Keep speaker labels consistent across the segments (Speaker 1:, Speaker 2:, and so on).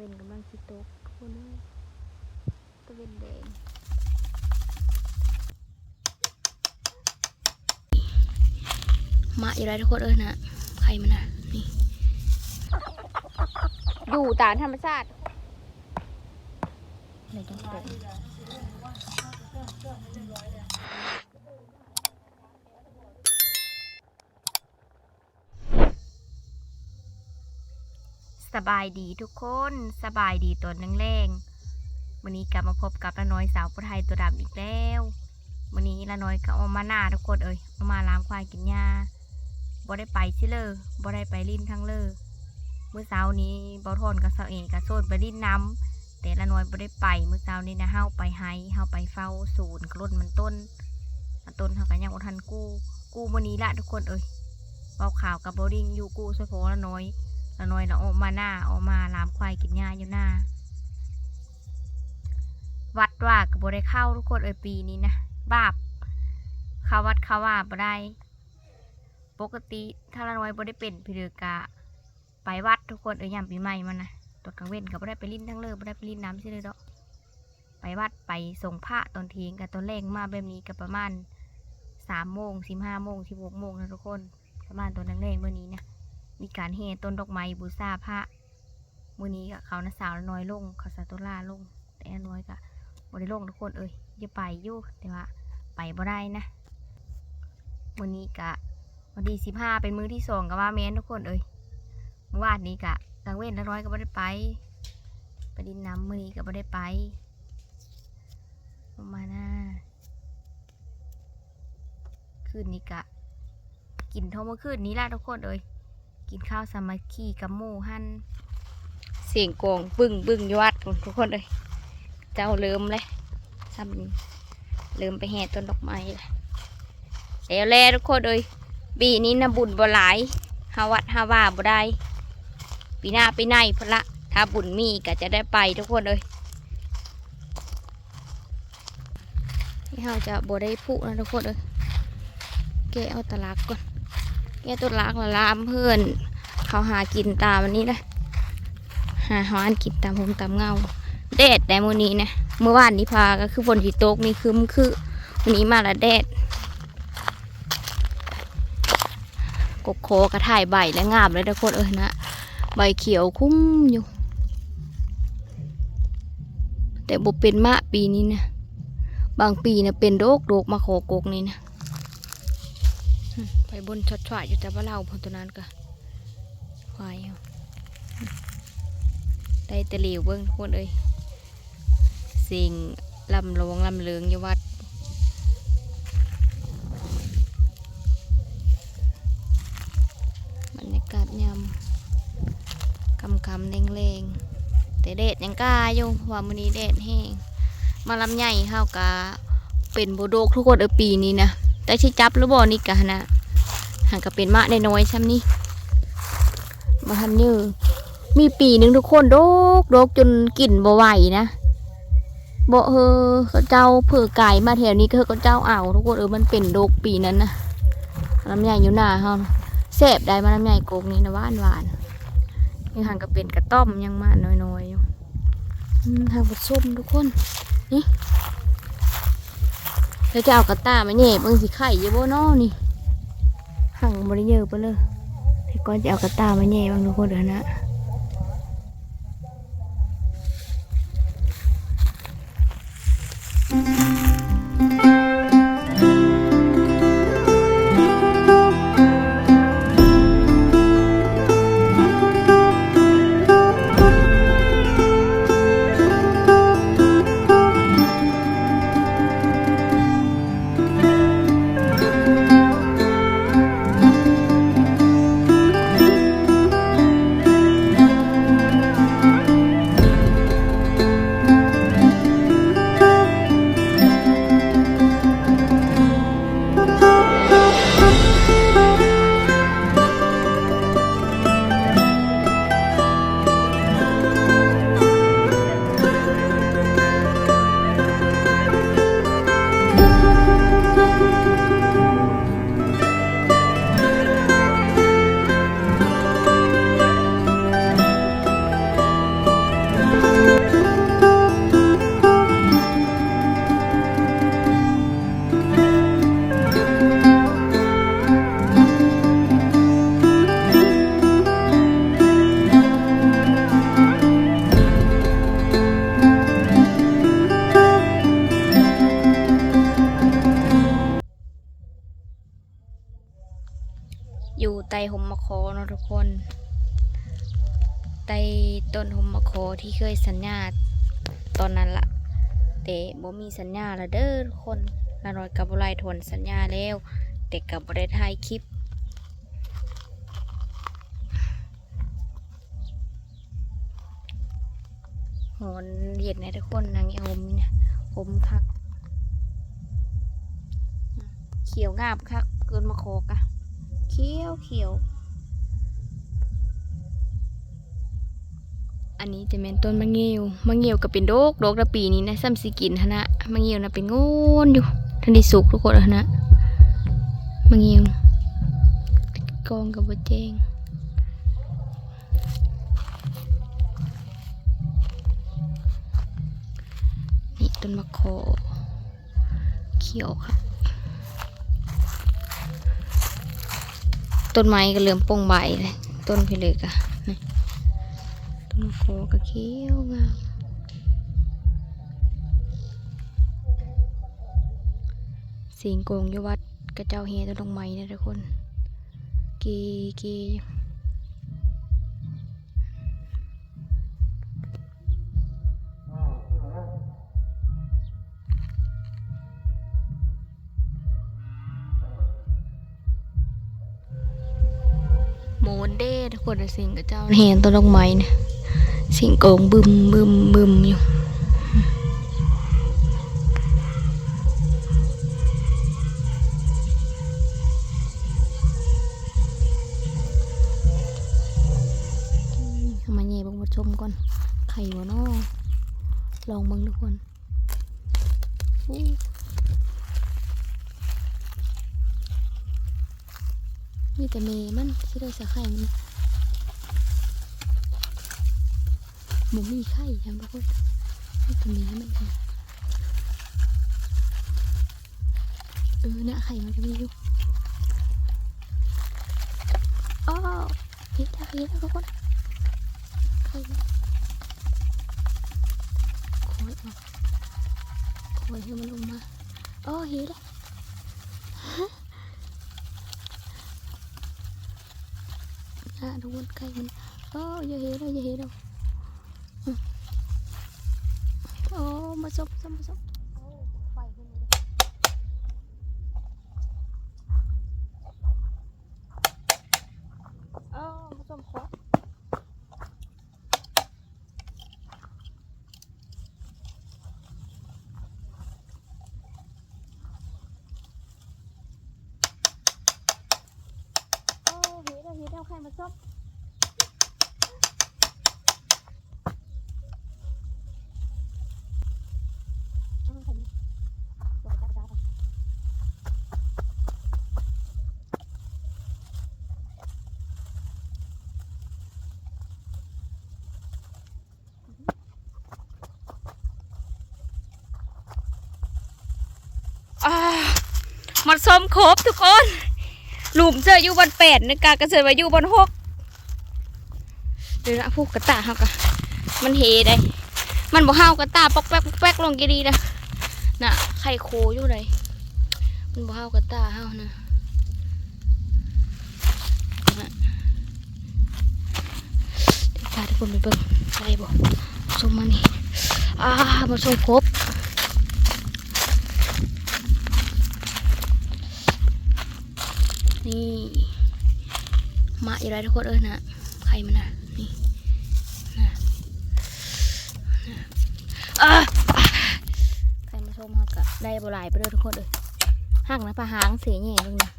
Speaker 1: เวนกำลังสิตกคนเอ้ยตะเวนแดงมาอยู่ไรทุกคนเอ้ยนะใครมันนะนี่ อยู่ตามธรรมชาติไหนจังเสบายดีทุกคนสบายดีตัวแรงๆวันนี้กลับมาพบกับละน้อยสาวผู้ไทยตัวดำอีกแล้ววันนี้ละน้อยก็เอามาหน้าทุกคนเอ้ยเอามาล้างควายกินหญ้าบ่ได้ไปซิเลยบ่ได้ไปลิ้นทั้งเลยเมื่อเช้านี้เบาทนกับเสาเองกับโซนไปดิ้นน้ำแต่ละน้อยไม่ได้ไปเมื่อเช้านี้นะเฮาไปไฮเฮาไปเฝ้าศูนย์กรดมันต้นมันต้นเฮากันยังอทันกู้กู้มื้อนี้ละทุกคนเอ้ยเบาข่าวกับโบริ่งอยู่กู้ช่วยพอละน้อย ละน้อยละออกมาหน้าออกมาลามควายกินหญ้าอยู่หน้า วัดว่ากับโบได้เข้าทุกคนเอ้ยปีนี้นะบาปเข้าวัดเข้าว่าบ่ได้ ปกติถ้าละน้อยบ่ได้เป็นพิเดกะไปวัดทุกคนเอ้ยยามปีใหม่มันนะตอนกลางเว้นก็บ่ได้ไปลิ้นทั้งเลยบ่ได้ไปลิ้นน้ำใช่เลยดอกไปวัดไปส่งพระตอนเทียงกับตอนแรกมาแบบนี้ก็ประมาณสามโมงสิบห้าโมงสิบหกโมงนะทุกคน ประมาณตอนแรกๆเมื่อนี้นะ มีการเฮต้นดอกไม้บูชาพระมือนี้ก็เขานะสาวน้อยลงเขาสาตุลาลง แต่อันน้อยก็บ่ได้ลงทุกคนเอ้ยอย่าไปอยู่แต่ว่าไปบ่ได้นะมือนี้ก็วันที่สิบห้าเป็นมื้อที่สองก็ว่าแมนทุกคนเอ้ยเมื่อวานนี้กะกลางเว้นละร้อยก็ไม่ได้ไปไปดินน้ำมือนี้ก็ไม่ได้ไปประมาณน่าคืนนี้กะกินเท่าเมื่อคืนนี้ละทุกคนเอ้ย กินข้าวสามัคคีกับหมูหั่นเสียงกองบึ้งบึ้งอยวดทุกคนเอ้ยเจ้าเริ่มเลยซ้ำเริ่มไปแห่ต้นดอกไม้เลยแล้วแลทุกคนเอ้ยปีนี้นะบุญบ่หลายฮาวัดฮาว่าบ่ได้ปีหน้าปีในพละถ้าบุญมีก็จะได้ไปทุกคนเลยนี่เราจะบ่ได้ผูนะทุกคนเลยแกเอาตะลักก่อน แกะตัวลักละลามเพื่อน เขาหากินตามวันนี้นะหาหานกินตามหงตามเงาแดดแต่มื้อนี้นะเมื่อวานนี้พาก็คือฝนที่ตกนี่คืมคือวันนี้มาละแดดกกโคกระถ่ายใบและงามเลยทุกคนเอ้ยนะใบเขียวคุ้มอยู่ แต่บ่เป็นมะปีนี้นะบางปีนะเป็นโรคโรคมาโคกกนี่นะ ไปบนชดชวอยู่แต่ว่าเราพอตัวนั้นก็ควายได้แตะหลิวเบิ้งทุกคนเอ้ยสิ่งลำหลวงลำเลืองอยู่วัดบรรยากาศยำคำคำแรงแรงๆแต่แดดยังกล้าอยู่ว่ามือนี้แดดแห้งมาลำใหญ่เฮากะเป็นโบโดกทุกคนเออปีนี้นะแต่ชิจับหรือบ่นี่กะนะ ห่างกับเป็นมะน้อยๆซ้ำนี่มาทันยือมีปีหนึ่งทุกคนโดกโดกจนกลิ่นบ่ไหวนะบ่เฮอเขาเจ้าเผื่อไก่มาแถวนี้ก็เขาเจ้าเอาทุกคนเออมันเป็นโดกปีนั้นนะลำใหญ่อยู่หน้าเฮาแซ่บได้มาน้ำใหญ่โกกนี้นะหวานหวานยังหันกับเป็นกระต้อมยังมาน้อยๆอยู่อืมทางผสมทุกคนนี่แล้วจะเอากระตามาแหน่เบิ่งสิไข่อยี่บ่นอนี่ หั่งบริเยอะไปเลยแต่ก่อนจะเอากระตามาแย่บางทุกคนเดี๋ยวนะอืม ที่เคยสัญญาตอนนั้นละแต่บ่มีสัญญาละเด้อทุกคนละน้อยกับบ่ไล่ทนสัญญาแล้วแต่กับบ่ได้ถ่ายคลิปหอนเย็นนะทุกคนนางเอมเนี่ยผมคักเขียวงามคักเกินมาโคกอะเขียวเขียว อันนี้จะเป็นต้นมะเงียวมะเงียวก็เป็นโดกโดกระปีนี้นะซ้ำสิกินทนะมะเงียวนะเป็นงูนอยู่ทันทีสุกทุกคนอะนะมะเงียวกองกับบแจงนี่ต้นมะโคเขียวค่ะต้นไม้ก็เริ่มโป่งใบเลยต้นพิเลยกะ มะโขก็เขียวงามสิงโกงอยวัดกระเจ้าเฮต้นดอกไม้นะทุกคน กีกีโมนเด้ทุกคนสิงกระเจ้าเฮต้นดอกไม้เนี่ย สิงโกงบึมบึมบึมอยู่เอามาแย่บังมาชมก่อน ไข่วะนาะลองบิ่งทุกคนมีแต่เมมันที่ได้สะไข่มัน บ่มีไข่ยังทุกคนมีแต่เมมันเองเออเนี่ยไข่มันจะมีอยู่อ้าวเห็นแล้วเห็นแล้วทุกคนใครวะโอยออกโอยให้มันลงมาอ๋อเห็นแล้วฮะอะทุกคนใกล้มันอ๋ออย่าเห็นเราอย่าเห็นเรา มาซบมาซบมาซบโอ้ไฟขึ้นเลยโอ้มาซบขวาโอ้เฮ็ดเอาเฮ็ดเอาใครมาซบเอาใครมาเอาไปจับจับเอาอ่า มันส้มครบทุกคน หลุมเจออยู่บนแปดนึกกากระเสือว่าอยู่บนหกเดี๋ยวนะพูกกระตาเฮากะมันเฮได้ มันบอกเฮากระตาปอกแป๊กปอกแป๊กลงกีดีนะน่ะไข่โคอยู่ไหนมันบอกเฮากระตาเฮานะน่ะเดี๋ยวพาทุกคนไปเบิ่งใช่บ่ชมมานี่อ่ามาชมครบ นี่ มาอยู่ไรทุกคนเอ้ยนะ ใครมันนะ นี่นะนะอะใครมาชมเขาก็ได้บลายไปเลยทุกคนเลยหักนะปลาหางเสียแง่ลงนะ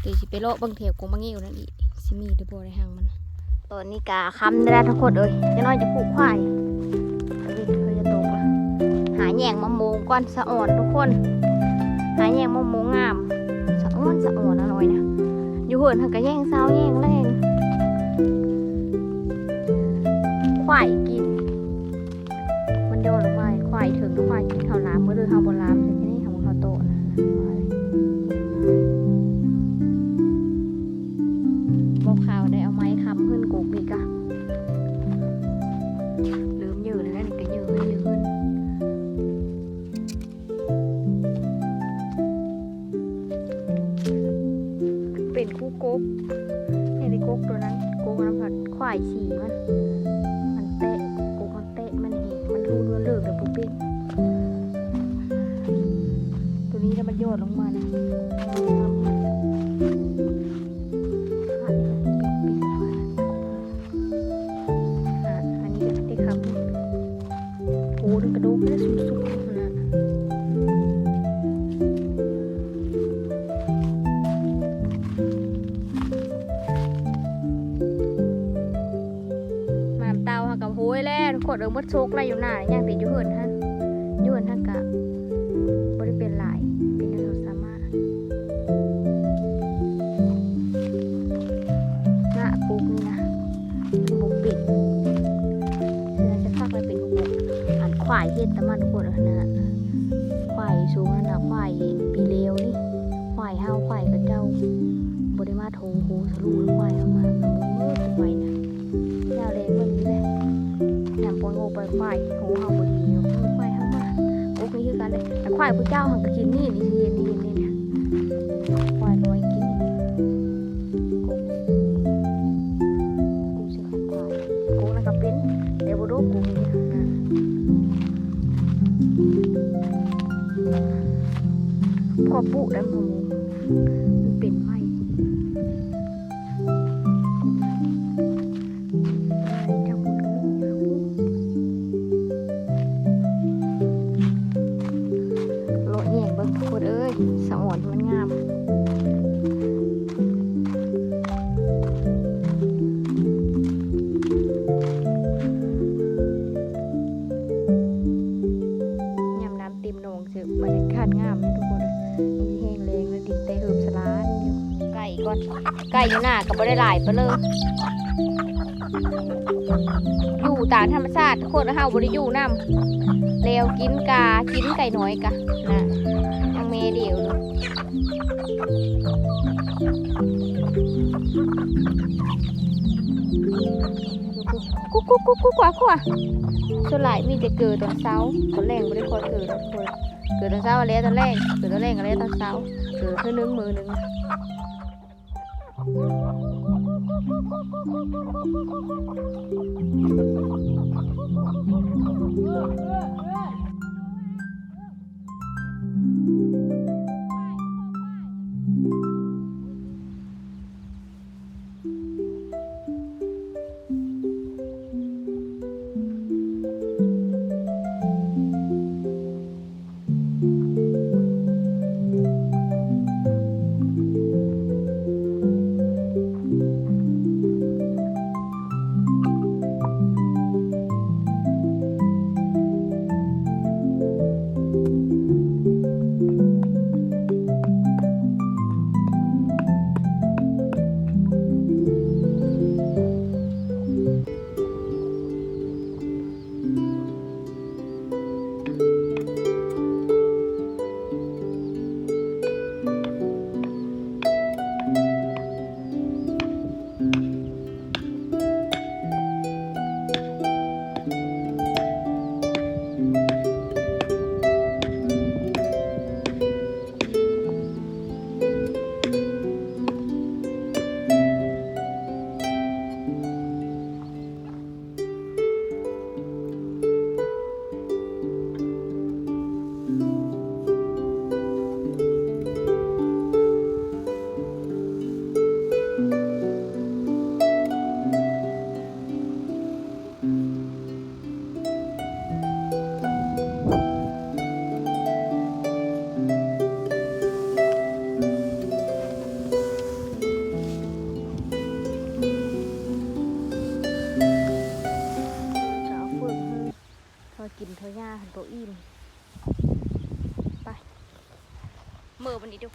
Speaker 1: เดี๋ยวสิไปโลบังเถียวกงบางเงี้ยวนั่นอีสิมีหรือบ่ในหางมัน ตอนนี้กาคำได้แล้วทุกคนเอ้ยจะน้อยจะปลูกควาย แยงมะม่วงก่อนสะอ่อนทุกคน หาแยงมะม่วงงาม สะอ่อนสะอ่อนอร่อยนะอยู่เหินหักกะแยงเศร้าแยงแรงควายกิน มันโยนลงไปควายถึงควายกินข้าวหลามเมื่อเดือข้าวบนลามใช่ไหมนี่ทำข้าวโตนะบอกข่าวได้เอาไม้ค้ำขึ้นกูกอีกอะลืมยืนแล้วนี่ก็ยื กนี่ได้กกตัวนั้นกกน้ำผัดควายฉี่มันมันเตะกกมันเตะมันเห็นมันรู้เรื่องเลิกแลยปุ๊บปิ๊บตัวนี้ถ้ามันโยดลงมานะ แล้วทุกคนเอิงมดโชกอะไรอยู่หน้าอย่างติดอยู่เหินฮะ พอปุได้หมูมันเป็น หลายไปเลย อยู่ตามธรรมชาติทุกคนเฮาบ่ได้อยู่นํแล้วกินกา กินไก่น้อยกะนะยังเมเดียวอยู่กุ๊กกุ๊กกุ๊กกุ๊กกว่าขวาส่วนหลายมีแต่เกิดตอนเช้าตอนแรกบ่ได้คอยเกิดทุกคนเกิดตอนเช้าอะไรตอนแรกเกิดตอนแรกอะไรตอนเช้าเกิดเพื่อนึ่งมือหนึ่ง จะ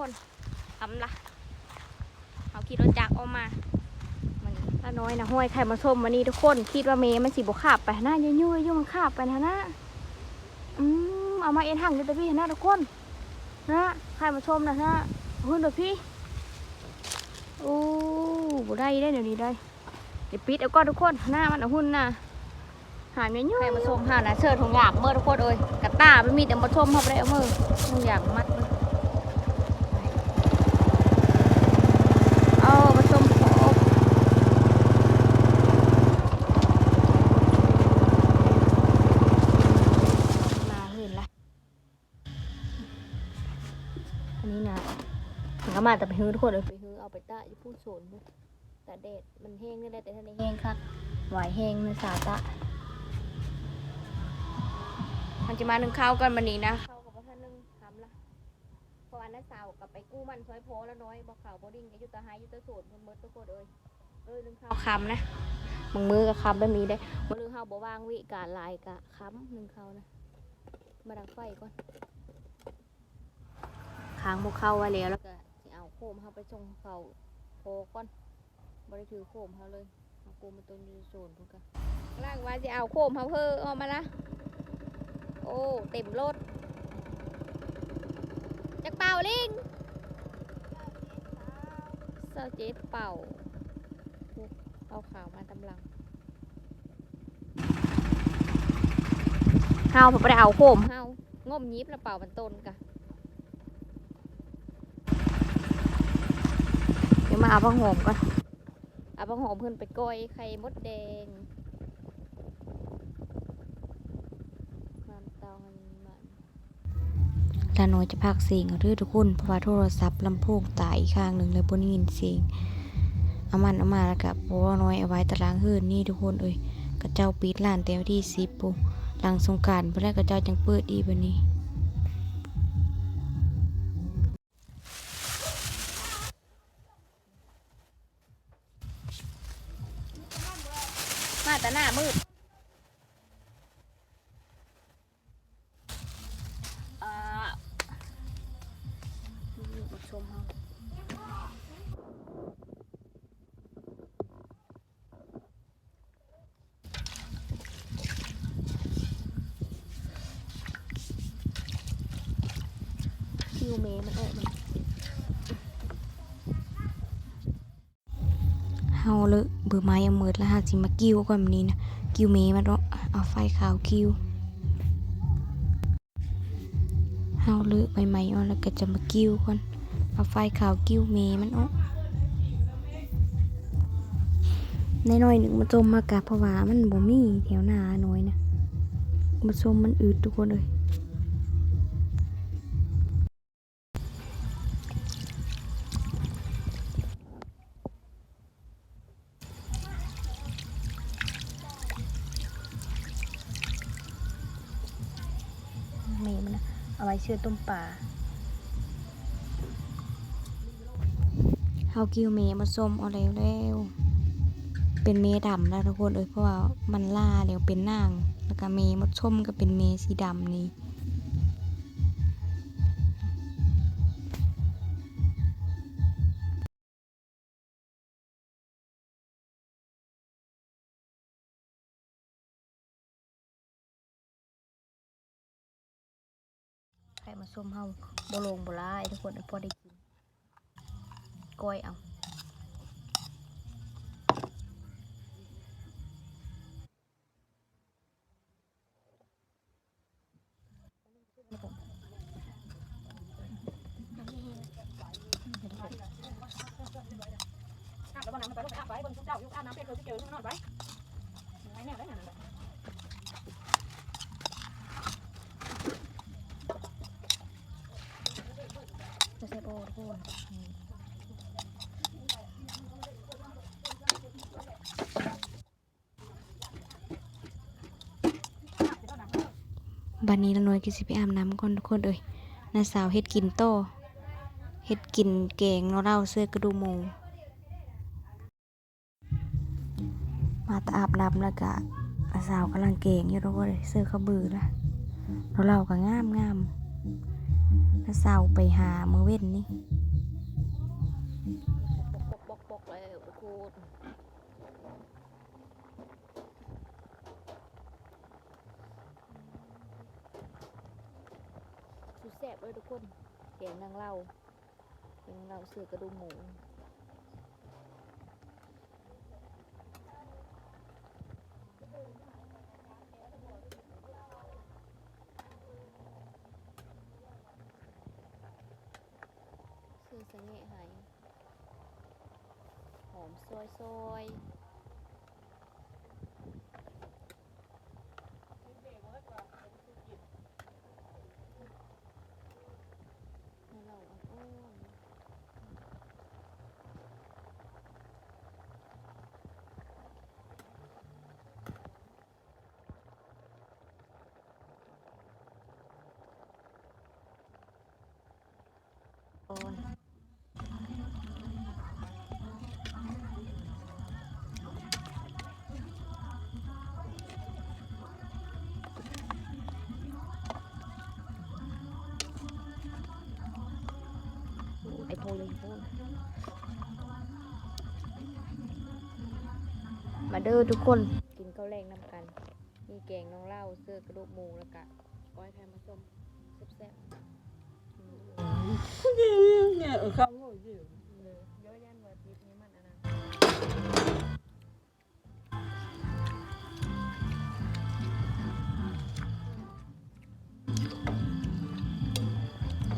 Speaker 1: คนทำละเอาคิดรถจักรออกมามันละน้อยนะห้อยไข่มาส้มวันนี้ทุกคน คิดว่าเมย์มันสีบวขาบไปหน้าเยุ่ยยุ่งมันขาบไปนะนะอืมเอามาเอ็นห่างเลยแต่พี่นะทุกคนนะไข่มาส้มนะนะหุ่นเดี๋ยวพี่โอ้บ่ได้ได้เดี๋ยวนี้ได้เดี๋ยวปิดเอาก็ทุกคนหน้ามันเอาหุ่นนะหายเมนูใครมาชมหานะเชิญของอยากเมื่อทุกคนเอ้ยกระตาไม่มีแต่มาชมเขาไปได้เอามือของยากมัดามาแต่ไปฮื้อทุกคนเลยไปฮื้อเอาไปตะอยู่ผู้โซนพุ่นแต่แดดมันแห้งนี่แหละแต่ท่านในแห้งคักไหวแห้งในสาตะมันจะมาหนึ่งข้าวกันวันนี้นะข้าวกับพ่อท่านหนึ่งทำละเพราะอันนั้นสาวกับไปกู้มันซอยโพแล้วน้อยบอกข่าวบอดิ้งอยุตาไฮอยุตาโสดมันเมิดทุกคนเอ้ยเอ้ยหนึ่งข้าวคำนะบางมือกับคำแบบนี้ได้มือหนึ่งข้าวบ่ว่างวิการลายกะคำหนึ่งข้าวนะมาดังไฟก่อนค้างบุกเข้าไว้แล้วแล้วก็สิเอา โคมเข้าไปส่งเขาโพก่อนบริถือโคมเขาเลยเอาโคมมาต้นอยูโซนพวกกันล่างว่าจะเอาโคมเขาเพิ่มออกมาละโอ้เต็มรถจักเป่าลิงเซาเจ็ดเป่าเอาข่าวมาตำลังเฮาผมไปเอาโคมเฮางมยิบแล้วเป่ามันต้นกะเดี๋ยวมาเอาผ้าห่มก่อนเอาผ้าห่มเพื่อนไปก้อยไข่มดแดงความเตามันมัน
Speaker 2: ลาน้อยจะพักเสียงเอาเด้อทุกคนเพราะว่าโทรศัพท์ลำโพงตายอีกข้างหนึ่งเลยบนยินเสียงเอามันเอามาแล้วกับเพราะว่าน้อยเอาไว้ตารางเฮือนนี่ทุกคนเอ้ยกระเจ้าปิดร้านแต่วันที่สิบปุ๊หลังสงกรารเพื่อแรกกระเจ้าจังเปิดอีบันนี้
Speaker 1: คิวเมมันออกมัน
Speaker 2: เฮาเลยเบื่อไม้เอามืดแล้วหากสิมากิ้วก่อนแบบนี้นะกิ้วเมมันเนาะเอาไฟขาวกิ้วเฮาเลยใบไม้เอาแล้วก็จะมากิ้วก่อนเอาไฟขาวกิ้วเมมันเนาะในน้อยหนึ่งมาจมมากะเพราะว่ามันบ่มีแถวหน้าน้อยนะมาชมมันอืดทุกคนเลย
Speaker 1: ไว้เชื่อต้มปลา
Speaker 2: เฮากิวเมมาส้มเอาแล้วแล้วเป็นเมดำแล้วทุกคนเอ้ยเพราะว่ามันล่าแล้วเป็นนาง แล้วก็เมมดส้มก็เป็นเมสีดำนี่
Speaker 1: ข่มาส้มเฮาโบลงโบลายทุกคนพอได้กินก้อยเอาจะใส่โบทุก คน
Speaker 2: บัดนี้ละน้อยก็สิไปอาบน้ำก่อนทุกคนเอ้ยน้าสาวเฮ็ดกินโตเฮ็ดกินแกงเนาะเราเสื้อกระดูหมู มาแตอาบน้ำแล้วก็น้าสาวกำลังแกงอยู่ทุกคนเอ้ยเสื้อขบือละแล้วเราก็งามงามน้าสาวไปหามือเว้นนี่
Speaker 1: บเลยทุกคนแกงนางเล่าแกงนางเล่าเสือกระดูกหมูเสือสะเงะหายหอมซอยซอยให้เราอ่อน ก่อน ไอ้โทรเลยโทรมาเด้อทุกคนกินข้าวแรงน้ำกัน มีแกงน้องเล่าเสื้อกระดูกหมูแล้วก็ก้อยไข่มาส้ม
Speaker 3: เนี่ยเออเขาโง่อยู่
Speaker 1: เยอะยันว่าทิพนี้มันอันนั้น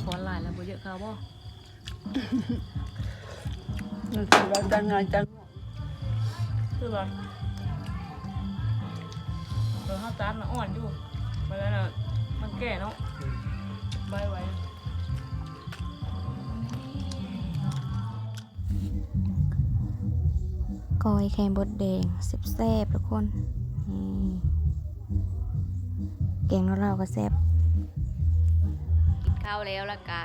Speaker 3: ขอหลายแล้วบ่เยอะเขาบ่มันคือว่าจังงานจังคือว่าเออเฮาตามน่ะอ่อนอยู่ไปแล้วน่ะมันแก่เนาะใบไว้
Speaker 1: ก้อยแข่บดแดงแซ่บๆทุกคนแกงเราก็แซ่บกินข้าวแล้วล่ะกะ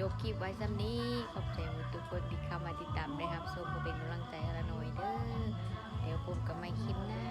Speaker 1: จบคลิปไว้ซ้ำนี้ขอบใจทุกคนที่เข้ามาติดตามนะครับส่งมาเป็นกำลังใจละหน่อยเด้อเดี๋ยวผมก็ไม่คลิปหน้า